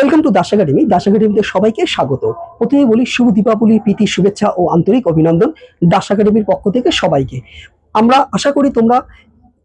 Welcome to Das academy Das একাডেমিতে সবাইকে স্বাগত। প্রথমে বলি শুভ দীপাবলি, প্রীতি, শুভেচ্ছা ও আন্তরিক অভিনন্দন দাস একাডেমির পক্ষ থেকে সবাইকে। আমরা আশা করি তোমরা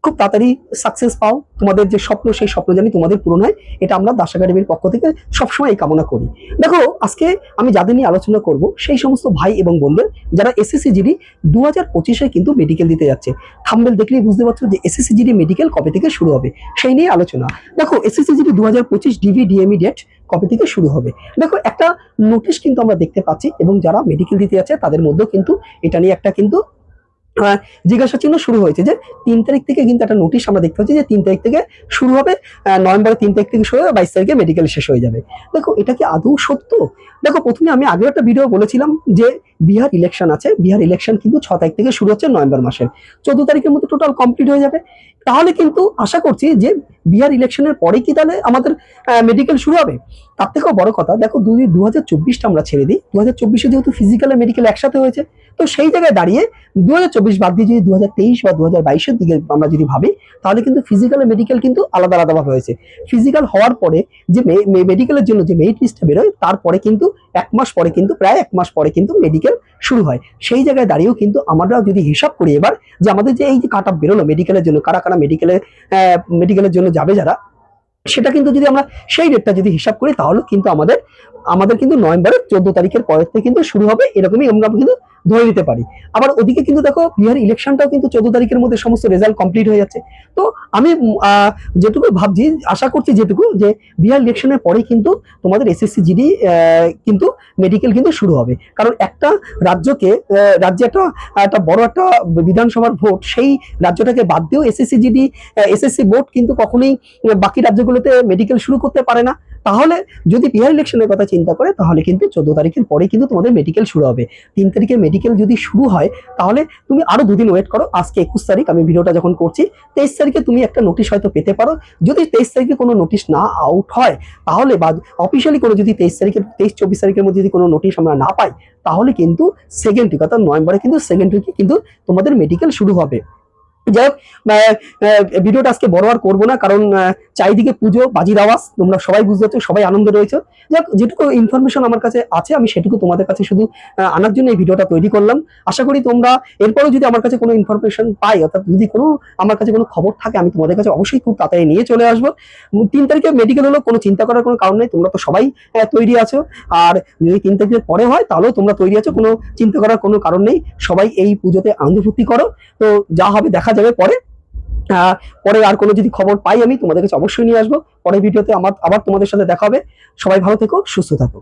খুব তাড়াতাড়ি সাকসেস পাও। তোমাদের যে স্বপ্ন, সেই স্বপ্ন জানি তোমাদের পূরণ হয়। এটা আমরা দাস একাডেমির পক্ষ থেকে সবসময় এই কামনা করি। দেখো, আজকে আমি যাদের নিয়ে আলোচনা করব, সেই সমস্ত ভাই এবং বোনদের, যারা এসএসসি জিডি দু হাজার পঁচিশে কিন্তু মেডিকেল দিতে যাচ্ছে। থাম্বেল দেখলেই বুঝতে পারছ যে এসএসসি জিডি মেডিকেল কবে থেকে শুরু হবে, সেই নিয়ে আলোচনা। দেখো এসএসসি জিডি দু হাজার পঁচিশ ডিভি ডিএমই ডেট কবে থেকে শুরু হবে? দেখো, একটা নোটিশ কিন্তু আমরা দেখতে পাচ্ছি এবং যারা মেডিকেল দিতে যাচ্ছে, তাদের মধ্যেও কিন্তু এটা নিয়ে একটা কিন্তু জিজ্ঞাসা চিহ্ন শুরু হয়েছে যে তিন তারিখ থেকে কিন্তু একটা নোটিশ আমরা দেখতে পাচ্ছি যে তিন তারিখ থেকে শুরু হবে নভেম্বরের তিন তারিখ থেকে শুরু হবে, বাইশ তারিখে মেডিকেল শেষ হয়ে যাবে। দেখো, এটা কি আদৌ সত্য? দেখো, প্রথমে আমি আগেও একটা ভিডিও বলেছিলাম যে বিহার ইলেকশন আছে। বিহার ইলেকশন কিন্তু ছ তারিখ থেকে শুরু হচ্ছে নভেম্বর মাসের। চোদ্দ তারিখের মধ্যে টোটাল কমপ্লিট হয়ে যাবে। তাহলে কিন্তু আশা করছি যে বিহার ইলেকশনের পরেই কি তাহলে আমাদের মেডিকেল শুরু হবে? তার থেকেও বড় কথা, দেখো দুই দু হাজার চব্বিশটা আমরা ছেড়ে দিই। দু হাজার চব্বিশে যেহেতু ফিজিক্যাল আর মেডিকেল একসাথে হয়েছে, তো সেই জায়গায় দাঁড়িয়ে দু হাজার চব্বিশ বাদ দিয়ে যদি দু হাজার তেইশ বা দু হাজার বাইশের দিকে আমরা যদি ভাবি, তাহলে কিন্তু ফিজিক্যাল আর মেডিকেল কিন্তু আলাদা আলাদাভাবে হয়েছে। ফিজিক্যাল হওয়ার পরে যে মেডিকেলের জন্য যে মেরিট লিস্টটা বেরোয়, তারপরে কিন্তু এক মাস পরে কিন্তু, প্রায় এক মাস পরে কিন্তু মেডিকেল শুরু হয়। সেই জায়গায় দাঁড়িয়েও কিন্তু আমরা যদি হিসাব করি এবার, যে আমাদের যে এই যে কাট বেরোলো মেডিকেলের জন্য, কারা কারা মেডিকেলে মেডিকেলের জন্য যাবে যারা সেটা কিন্তু যদি আমরা সেই রেটটা যদি হিসাব করি তাহলে কিন্তু আমাদের আমাদের কিন্তু নভেম্বরের চোদ্দ তারিখের পরের থেকে কিন্তু শুরু হবে, এরকমই আমরা কিন্তু ধরে নিতে পারি। আবার ওদিকে কিন্তু দেখো, বিহার ইলেকশনটাও কিন্তু চোদ্দ তারিখের মধ্যে সমস্ত রেজাল্ট কমপ্লিট হয়ে যাচ্ছে। তো আমি যেটুকু ভাবছি, আশা করছি যেটুকু, যে বিহার ইলেকশনের পরেই কিন্তু তোমাদের এসএসসি জিডি কিন্তু মেডিকেল কিন্তু শুরু হবে। কারণ একটা রাজ্যকে রাজ্যে একটা একটা বড় একটা বিধানসভার ভোট, সেই রাজ্যটাকে বাদ দিয়েও এসএসসি জিডি এসএসসি বোর্ড কিন্তু কখনোই বাকি রাজ্যগুলোতে মেডিকেল শুরু করতে পারে না। তাহলে যদি বিহার ইলেকশনের কথা চিন্তা করে, তাহলে কিন্তু চোদ্দ তারিখের পরে কিন্তু তোমাদের মেডিকেল শুরু হবে। তিন তারিখে মেডিকেল যদি শুরু হয়, তাহলে তুমি আরও দুদিন ওয়েট করো। আজকে একুশ তারিখ, আমি ভিডিওটা যখন করছি, তেইশ তারিখে তুমি একটা নোটিশ হয়তো পেতে পারো। যদি তেইশ তারিখে কোনো নোটিশ না আউট হয়, তাহলে বা অফিসিয়ালি কোনো যদি তেইশ তারিখের, তেইশ, চব্বিশ তারিখের মধ্যে যদি কোনো নোটিশ আমরা না পাই, তাহলে কিন্তু সেকেন্ড উইক অর্থাৎ নভেম্বরে কিন্তু সেকেন্ড উইকে কিন্তু তোমাদের মেডিকেল শুরু হবে। যাই হোক ভিডিওটা আজকে বড় আর করব না, কারণ চারিদিকে পুজো, বাজির আওয়াজ, তোমরা সবাই বুঝতে পারছ, সবাই আনন্দ রয়েছে। যাক যেটুকু ইনফরমেশন আমার কাছে আছে, আমি সেটুকু তোমাদের কাছে শুধু আনার জন্য এই ভিডিওটা তৈরি করলাম। আশা করি তোমরা, এরপরেও যদি আমার কাছে কোনো ইনফরমেশন পাই, অর্থাৎ যদি কোনো, আমার কাছে কোনো খবর থাকে, আমি তোমাদের কাছে অবশ্যই খুব তাড়াতাড়ি নিয়ে চলে আসব। তিন তারিখে মেডিকেল হলো কোনো চিন্তা করার কোনো কারণ নেই, তোমরা তো সবাই তৈরি আছো। আর যদি তিন তারিখের পরে হয়, তাহলেও তোমরা তৈরি আছো, কোনো চিন্তা করার কোনো কারণ নেই। সবাই এই পুজোতে আনন্দ ফুর্তি করো। তো যা হবে, দেখা যাবে পরে। পরে আর কোনো যদি খবর পাই আমি তোমাদের কাছে অবশ্যই নিয়ে আসব। পরের ভিডিওতে আমার, আবার তোমাদের সাথে দেখা হবে। সবাই ভালো থেকো, সুস্থ থাকো।